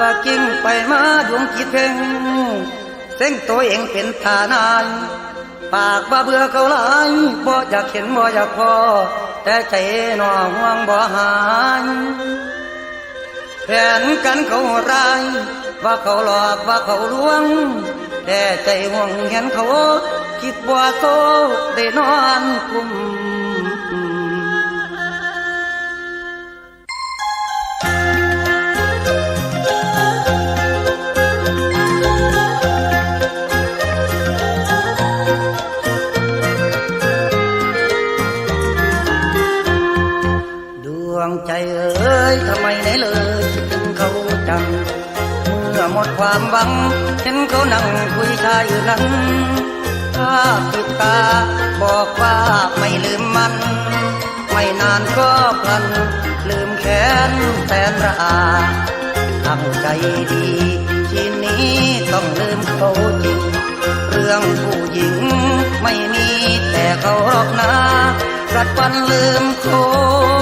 ละกิ้งไปมาดวงจิตเพ่งเส้งตัวเองเป็นทานายปากว่าเบื่อเขาหลายบ่อยากเห็นบ่อยากพอ แต่ใจหน่อห่วงบ่หายแผนกันเขาร้าย ว่าเขาหลอกว่าเขาลวง แต่ใจห่วงเห็นเขา คิดว่าโตได้นอนกุม ใจเอ้ยทำไมไหนเลยคิดถึงเขาจัง เมื่อหมดความหวังเห็นเขานั่งคุยชายอยู่นั้นถ้าปิดตาบอกว่าไม่ลืมมัน ไม่นานก็พลัน ลืมแค้นแสนระอาตั้งใจดีทีนี้ต้องลืมเขาจริง เรื่องผู้หญิงไม่มีแต่เขาหรอกนะรัดวันลืมโคเ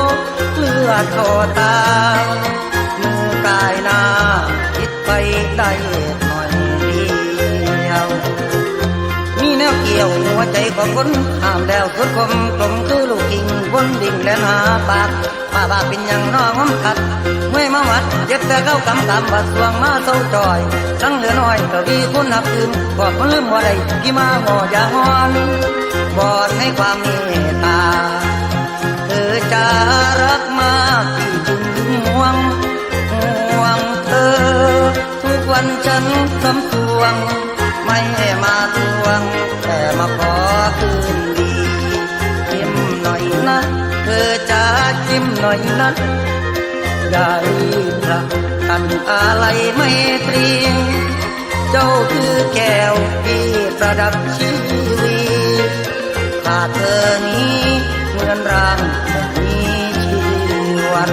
ลือดโคตามือกายหน้าคิดไปได้หน่อยเดียวมีแนวเกี่ยวหัวใจของคนห้ามแล้วสุดคมกลมคือลูกกิ่งวนดิ่งและหาปากป้าบาเป็นอย่างน้องมขัดเมื่อมาวัดเจ็บแต่เข้ากำกำบัดสวงมาเศร้าจอยทั้งเหลือน้อยก็วีคุณนับลืมบอกคนลืมว่าใดที่มาหออย่างงอนบอดให้ความเมตตา วันฉันสำทวง ไม่ให้มาทวง แต่มาขอคืนดีจิ้มหน่อยนะเธอจะจิ้มหน่อยนะได้พระกันอะไรไม่ตรีเจ้าคือแก้วที่ประดับชีวิตขาดเธอนี้เหมือนร่างไม่มีชีวัน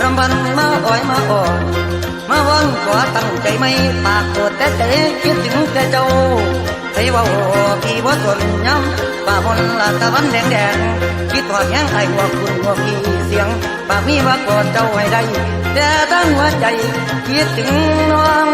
รำพันมาอ่อยมาอ่อน มาวังกว่าตั้งใจไม่ปากโกรธแต่ใจคิดถึงแต่เจ้าใจว่าโอ้พี่ว่าสนย้ำป่าบนลาตะวันแดงแดงคิดว่าแห้งไอ้หัวคุณหัวพี่เสียงปากมีว่ากอดเจ้าให้ได้แต่ตั้งหัวใจคิดถึงน้อง